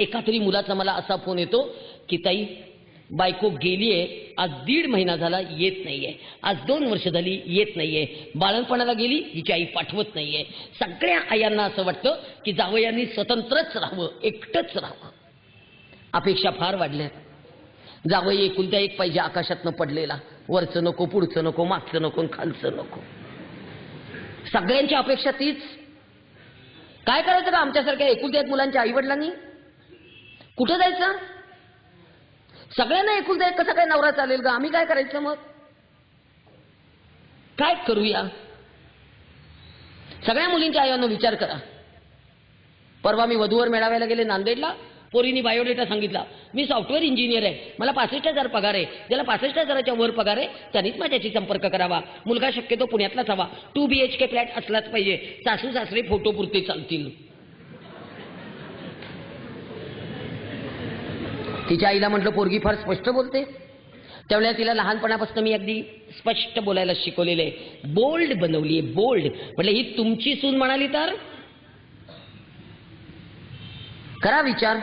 एका तरी मुलाचा मला असा फोन येतो की ताई बायको गेलीये आज दीड महिना झाला येत नाहीये. आज दोन वर्ष झाली येत नाहीये. बाळणपणाला गेली हिची आई पाठवत नाहीये. सगळ्या आयांना असं वाटतं की जावयांनी स्वतंत्रच राहावं एकटंच राहावं. अपेक्षा फार वाढल्या. जावई एकुलत्या एक पाहिजे आकाशातनं पडलेला वरचं नको पुढचं नको मागचं नको खालचं नको. सगळ्यांची अपेक्षा तीच. काय करायचं का आमच्यासारख्या एकुलत्या एक मुलांच्या आईवडिलांनी? कुठं जायचं? सगळ्यांना एकुलता एक कसा काय नवरा चालेल ग? आम्ही काय करायचं मग? काय करूया? सगळ्या मुलींच्या आयोनं विचार करा. परवा मी वधूवर मेळाव्याला गेले नांदेडला. पोरीनी बायोडेटा सांगितला. मी सॉफ्टवेअर इंजिनियर आहे. मला पासष्ट हजार पगार आहे. ज्याला पासष्ट हजाराच्या वर पगार आहे त्यांनीच माझ्याशी संपर्क करावा. मुलगा शक्यतो पुण्यातलाच हवा. Two B H K flat असलाच पाहिजे. सासू सासरे फोटो पुरते चालतील. तिच्या आईला म्हटलं पोरगी फार स्पष्ट बोलते. त्यावेळेला तिला लहानपणापासून मी अगदी स्पष्ट बोलायला शिकवलेलं आहे. बोल्ड बनवली आहे बोल्ड. म्हटलं ही तुमची सून म्हणाली तर? करा विचार.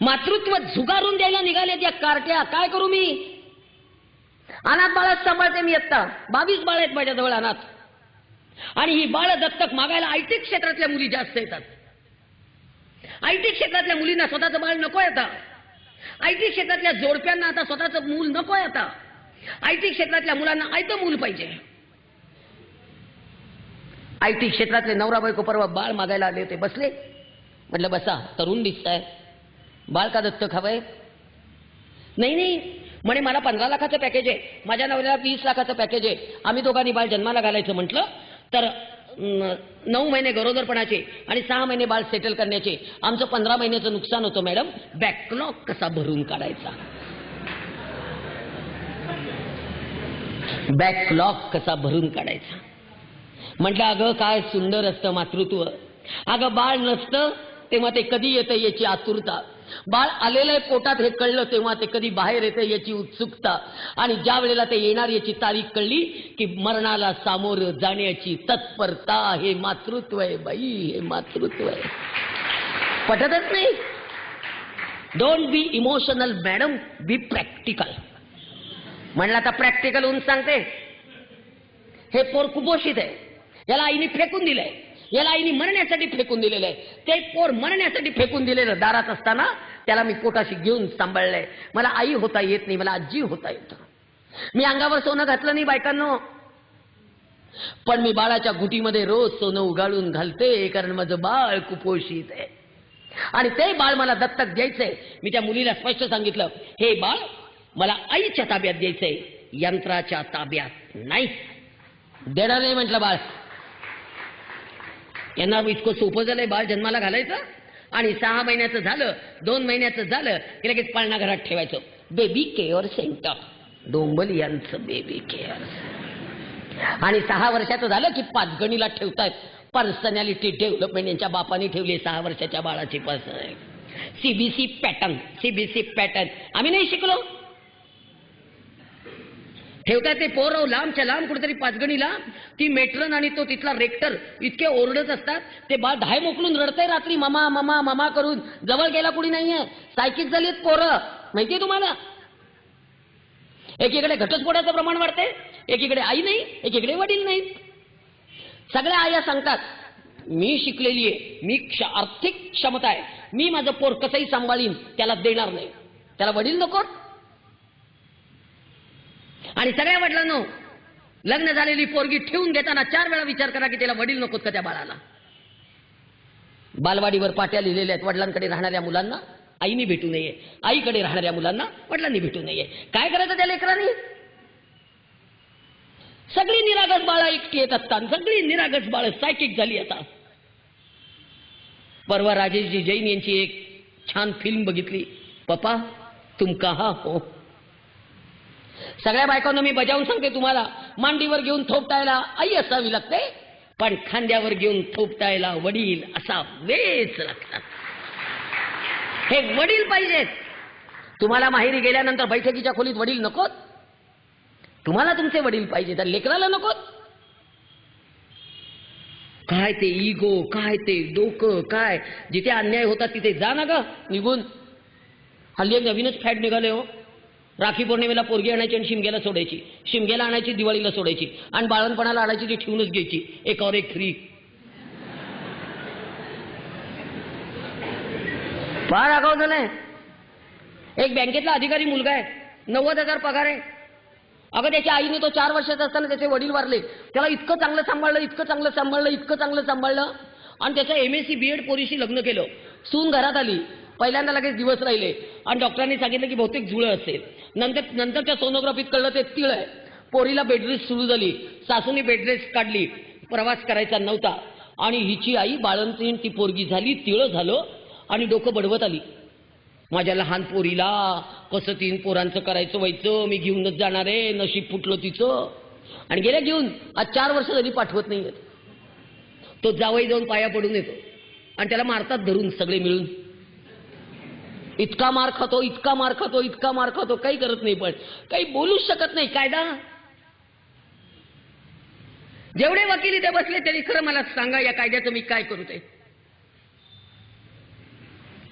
मातृत्व झुगारून द्यायला निघाल्यात त्या कार्ट्या. काय करू मी? अनाथ बाळात सांभाळते मी आत्ता. बावीस बाळ आहेत माझ्याजवळ अनाथ. आणि ही बाळ दत्तक मागायला आयटी क्षेत्रातल्या मुली जास्त येतात. आयटी क्षेत्रातल्या मुलींना स्वतःचं बाळ नको आता. आय टी क्षेत्रातल्या जोडप्यांना आता स्वतःचं मूल नकोय आता. आय टी क्षेत्रातल्या मुलांना आयतं मूल पाहिजे. आय टी क्षेत्रातले नवरा बायको परवा बाळ मागायला आले होते बसले. म्हटलं बसा तरुण दिसताय. बाळ का दत्त हवंय? नाही नाही. म्हणे मला पंधरा लाखाचं पॅकेज आहे. माझ्या नवऱ्याला वीस लाखाचं पॅकेज आहे. आम्ही दोघांनी बाळ जन्माला घालायचं म्हटलं. तर नऊ महिने गरोदरपणाचे आणि सहा महिने बाळ सेटल करण्याचे. आमचं पंधरा महिन्याचं नुकसान होतं मॅडम. बॅकलॉग कसा भरून काढायचा? बॅकलॉग कसा भरून काढायचा? म्हटलं अगं काय सुंदर असतं मातृत्व. अगं बाळ नसतं तेव्हा ते कधी येतं याची आतुरता. बाळ आलेलं आहे पोटात हे कळलं तेव्हा ते कधी बाहेर येते याची उत्सुकता. आणि ज्या वेळेला ते येणार याची तारीख कळली की मरणाला सामोर जाण्याची तत्परता हे मातृत्व आहे बाई हे मातृत्व आहे. पटतच नाही? Don't be emotional madam be practical म्हणलं आता प्रॅक्टिकल होऊन सांगते. हे पोर कुपोषित आहे. याला आईने फेकून दिलंय. याला आईने मरण्यासाठी फेकून दिलेलं आहे. ते पोर मरण्यासाठी फेकून दिलेलं दारात असताना त्याला मी पोटाशी घेऊन सांभाळलंय. मला आई होता येत नाही मला आजी होता येत. मी अंगावर सोनं घातलं नाही बायकांनो. पण मी बाळाच्या गुटीमध्ये रोज सोनं उगाळून घालते कारण माझं बाळ कुपोषित आहे. आणि ते बाळ मला दत्तक द्यायचंय. मी त्या मुलीला स्पष्ट सांगितलं हे बाळ मला आईच्या ताब्यात द्यायचंय. यंत्राच्या ताब्यात नाही. देणार नाही म्हटलं बाळ. यांना इतकं सोपं झालंय बाळ जन्माला घालायचं? आणि सहा महिन्याचं झालं दोन महिन्याचं झालं की लगेच पाळणा घरात ठेवायचं. बेबी केअर सेंटर डोंबल यांचं बेबी केअर आणि सहा वर्षाचं झालं की पाचगणीला ठेवतायत. पर्सनॅलिटी डेव्हलपमेंट यांच्या बापाने ठेवली सहा वर्षाच्या बाळाची personality C B C pattern C B C pattern आम्ही नाही शिकलो. ठेवताय ते पोरव लांबच्या लांब कुठेतरी पाचगणीला. ती मेट्रन आणि तो तिथला रेक्टर इतके ओरडत असतात. ते बाळ धाय मोकलून रडतंय रात्री ममा ममा ममा करून. जवळ गेला कुणी नाहीये. सायकीत झालीत पोरं. माहितीये तुम्हाला? एकीकडे घटस्फोटाचं प्रमाण वाढते एकीकडे आई नाही एकीकडे वडील नाहीत. सगळ्या आया सांगतात मी शिकलेली आहे. मी क्ष आर्थिक क्षमता आहे. मी माझं पोर कसंही सांभाळीन त्याला देणार नाही. त्याला वडील नको आणि सगळ्या वडिलांनो लग्न झालेली पोरगी ठेवून घेताना चार वेळा विचार करा की त्याला वडील नकोत का त्या बाळाला? बालवाडीवर पाट्या लिहिलेल्या आहेत वडिलांकडे राहणाऱ्या मुलांना आईने भेटू नये आईकडे राहणाऱ्या मुलांना वडिलांनी भेटू नये. काय करायचं त्या लेकरांनी? सगळी निरागस बाळा एकटी येत असतात सगळी निरागस बाळ सायकिक झाली आता. परवा राजेशजी जैन यांची एक छान फिल्म बघितली. पप्पा तुम कहा हो? सगळ्या बायकांना मी बजावून सांगते तुम्हाला मांडीवर घेऊन थोपटायला आई असावी लागते पण खांद्यावर घेऊन थोपटायला वडील असा वेच लागतात. हे वडील पाहिजेत. तुम्हाला माहेरी गेल्यानंतर बैठकीच्या खोलीत वडील नकोत? तुम्हाला तुमचे वडील पाहिजे तर लेकराला नकोत? काय ते इगो काय ते डोकं काय? जिथे अन्याय होता तिथे जा ना ग निघून. हल्ली एक नवीनच फॅट निघाले हो. राखी पौर्णिमेला पोरगी आणायची आणि शिमग्याला सोडायची. शिमग्याला आणायची दिवाळीला सोडायची. आणि बाळणपणाला आणायची ती ठेवूनच घ्यायची. एकावर एक फ्री फार आगाव झालंय. एक बँकेतला अधिकारी मुलगा आहे. नव्वद हजार पगार आहे. अगं त्याच्या आईने तो चार वर्षाचा असताना त्याचे वडील वारले. त्याला इतकं चांगलं सांभाळलं इतकं चांगलं सांभाळलं इतकं चांगलं सांभाळलं. आणि त्याचं M S C B Ed पोरीशी लग्न केलं. सून घरात आली. पहिल्यांदा लगेच दिवस राहिले. आणि डॉक्टरांनी सांगितलं की बहुतेक जुळं असेल. नंतर नंतरच्या सोनोग्राफीत कळलं ते तिळ आहे. पोरीला बेडरेस्ट सुरू झाली. सासूने बेडरेस्ट काढली. प्रवास करायचा नव्हता. आणि हिची आई बाळंतीण ती पोरगी झाली तिळं झालं आणि डोकं बडवत आली. माझ्या लहान पोरीला कसं तीन पोरांचं करायचं व्हायचं? मी घेऊनच जाणार आहे. नशीब फुटलं तिचं. आणि गेल्या घेऊन आज चार वर्ष झाली पाठवत नाही तो जावई जाऊन पाया पडून येतो. आणि त्याला मारतात धरून सगळे मिळून. इतका मार खातो इतका मार खातो इतका मार खातो काही करत नाही पण काही बोलूच शकत नाही कायदा? जेवढे वकील इथे बसले तरी खरं मला सांगा या कायद्याचं मी काय करू ते?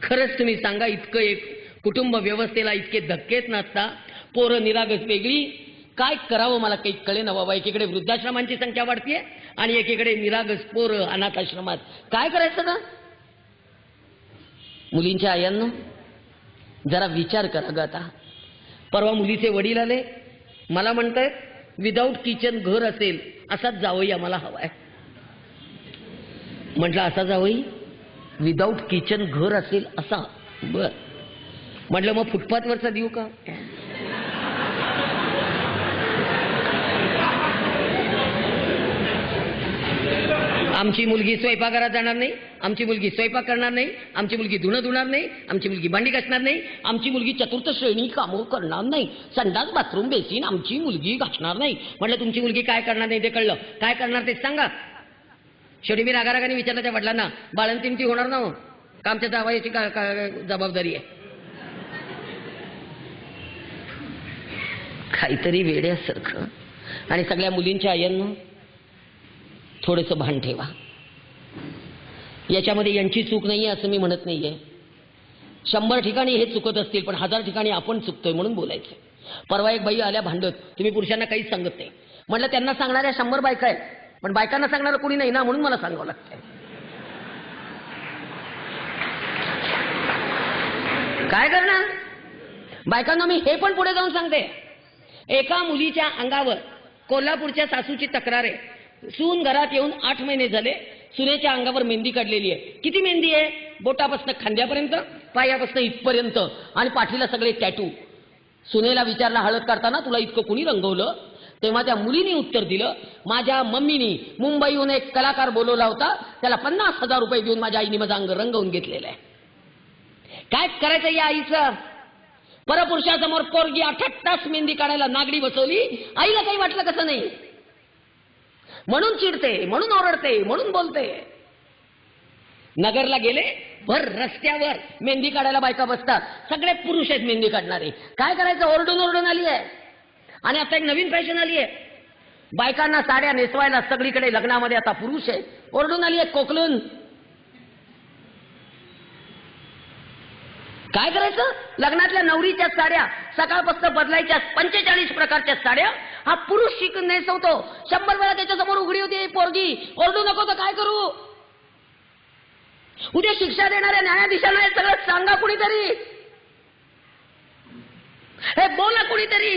खरंच तुम्ही सांगा इतकं एक कुटुंब व्यवस्थेला इतके धक्केच नसता पोरं निरागस वेगळी काय करावं मला काही कळे ना बाबा एकीकडे वृद्धाश्रमांची संख्या वाढतीये आणि एकीकडे निरागस पोरं अनाथाश्रमात. काय करायचं ना? मुलींच्या आयांना? जरा विचार करा ग आता. परवा मुलीचे वडील आले. मला म्हणतायत विदाऊट किचन घर असेल असाच जावई आम्हाला हवाय. म्हटलं असा जावई? विदाऊट किचन घर असेल असा? बर. म्हटलं मग फुटपाथवरचा देऊ का? आमची मुलगी स्वयंपाकघरात जाणार नाही आमची मुलगी स्वयंपाक करणार नाही आमची मुलगी धुणं धुणार नाही आमची मुलगी भांडी घासणार नाही आमची मुलगी चतुर्थ श्रेणी कामं करणार नाही. संडास बाथरूम बेसिन आमची मुलगी घासणार नाही. म्हटलं तुमची मुलगी काय करणार नाही ते कळलं. काय करणार ते सांगा. शेवटी मी रागारागाने विचारलं त्या वडिलांना बाळंतीन ती होणार ना हो? का आमच्या जावायची का का- जबाबदारी आहे? काहीतरी वेड्यासारखं. आणि सगळ्या मुलींच्या आयांना थोडंसं भान ठेवा. याच्यामध्ये यांची चूक नाहीये असं मी म्हणत नाहीये. शंभर ठिकाणी हे चुकत असतील पण हजार ठिकाणी आपण चुकतोय म्हणून बोलायचं परवा एक बाई आल्या भांडत. तुम्ही पुरुषांना काहीच सांगत नाही. म्हटलं त्यांना सांगणाऱ्या शंभर बायका आहेत पण बायकांना सांगणारं कोणी नाही ना म्हणून मला सांगावं लागतंय. काय करणार? बायकांना मी हे पण पुढे जाऊन सांगते. एका मुलीच्या अंगावर कोल्हापूरच्या सासूची तक्रार आहे. सून घरात येऊन आठ महिने झाले सुनेच्या अंगावर मेहंदी काढलेली आहे. किती मेहंदी आहे? बोटापासून खांद्यापर्यंत पायापासून इथपर्यंत आणि पाठीला सगळे टॅटू सुनेला विचारला हळद काढताना तुला इतकं कुणी रंगवलं? तेव्हा त्या मुलीने उत्तर दिलं माझ्या मम्मीनी मुंबईहून एक कलाकार बोलवला होता त्याला पन्नास हजार रुपये देऊन माझ्या आईने माझं अंग रंगवून घेतलेलं आहे. काय करायचं या आईचं? परपुरुषासमोर पोरगी आठ तास मेहंदी काढायला नागडी बसवली? आईला काही वाटलं कसं नाही? म्हणून चिडते म्हणून ओरडते म्हणून बोलते. नगरला गेले भर रस्त्यावर मेहंदी काढायला बायका बसतात. सगळे पुरुष आहेत मेहंदी काढणारे. काय करायचं? ओरडून ओरडून आली आहे. आणि आता एक नवीन फॅशन आली आहे. बायकांना साड्या नेसवायला सगळीकडे लग्नामध्ये आता पुरुष आहे ओरडून आली आहे कोकलून. काय करायचं? लग्नातल्या नवरीच्या साड्या सकाळपासून बदलायच्या पंचेचाळीस प्रकारच्या साड्या. हा पुरुष शिक नेसवतो. शंभर वेळा त्याच्यासमोर उघडी होती पोरगी. ओरडू नको तर काय करू? उद्या शिक्षा देणाऱ्या न्यायाधीशांना हे सगळं सांगा कुणीतरी. हे बोला कुणीतरी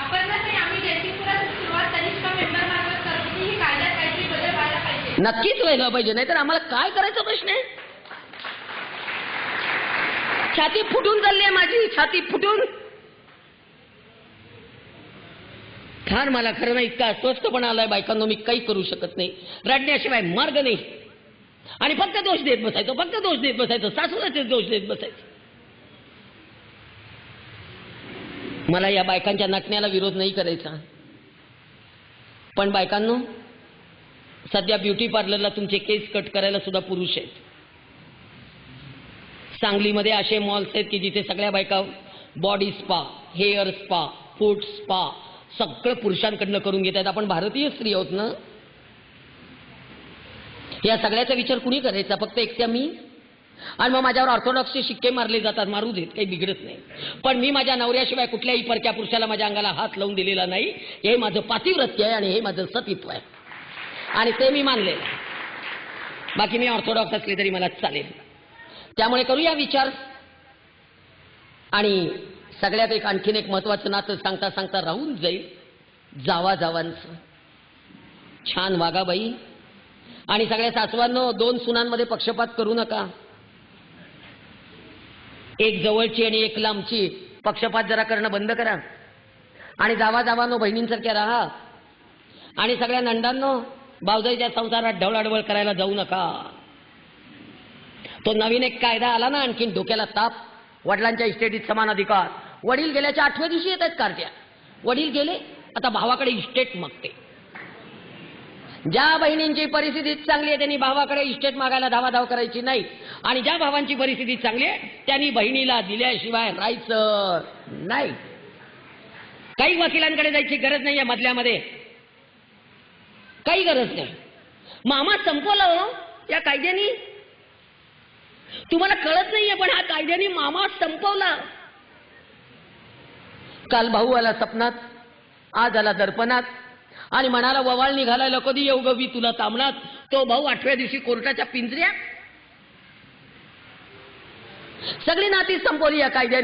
आपण जर काही आम्ही जयसिंगपुरात सुरुवात कनिष्ठ मेंबर मार्फत करतो की ही कायद्यात काहीतरी बदल व्हायला पाहिजे नक्कीच व्हायला पाहिजे नाहीतर आम्हाला काय करायचा प्रश्न आहे? छाती फुटून चालली आहे माझी छाती फुटून. फार मला खरं नाही इतका अस्वस्थपणा आलाय बायकांनो मी काही करू शकत नाही. रडण्याशिवाय मार्ग नाही. आणि फक्त दोष देत बसायचो फक्त दोष देत बसायचो सासूलाचे दोष देत बसायचो. मला या बायकांच्या नटण्याला विरोध नाही करायचा. पण बायकांनो सध्या ब्युटी पार्लरला तुमचे केस कट करायला सुद्धा पुरुष आहेत. सांगलीमध्ये असे मॉल्स आहेत की जिथे सगळ्या बायका body spa hair spa food spa सगळं पुरुषांकडनं करून घेत आहेत. आपण भारतीय स्त्री आहोत ना? या सगळ्याचा विचार कुणी करायचा? फक्त एकट्या मी? आणि मग माझ्यावर ऑर्थोडॉक्सचे शिक्के मारले जातात मारू देत काही बिघडत नाही. पण मी माझ्या नवऱ्याशिवाय कुठल्याही परक्या पुरुषाला माझ्या अंगाला हात लावून दिलेला नाही. हे माझं पातिव्रत्य आहे आणि हे माझं सतित्व आहे. आणि ते मी मानले. बाकी मी ऑर्थोडॉक्स असले तरी मला चालेल. त्यामुळे करूया विचार. आणि सगळ्यात एक आणखीन एक महत्वाचं नातं सांगता सांगता राहून जाईल. जावा जावांचं. छान वागा बाई. आणि सगळ्या सासवांनो दोन सुनांमध्ये पक्षपात करू नका. एक जवळची आणि एक लांबची. पक्षपात जरा करणं बंद करा. आणि जावा जावानो बहिणींसारख्या राहा. आणि सगळ्या नंदांनो बावजाईच्या संसारात ढवळाढवळ करायला जाऊ नका. तो नवीन एक कायदा आला ना आणखीन डोक्याला ताप वडिलांच्या इस्टेटीत समान अधिकार. वडील गेल्याच्या आठव्या दिवशी येत आहेत कारट्या वडील गेले आता भावाकडे इस्टेट मागते. ज्या बहिणींची परिस्थिती चांगली आहे त्यांनी भावाकडे इस्टेट मागायला धावाधाव करायची नाही. आणि ज्या भावांची परिस्थिती चांगली आहे त्यांनी बहिणीला दिल्याशिवाय राहायचं नाही. काही वकिलांकडे जायची गरज नाहीये मधल्यामध्ये. काही गरज नाही. मामा संपवला हो या कायद्यानी. तुम्हाला कळत नाहीये पण हा कायद्याने मामा संपवला. काल भाऊ आला सपनात आज आला दर्पणात आणि म्हणाला ववाळ निघालायला कधी येऊ गवी तुला तांबणात तो भाऊ आठव्या दिवशी कोर्टाच्या पिंजऱ्यात. सगळी नाती संपवली या कायद्याने.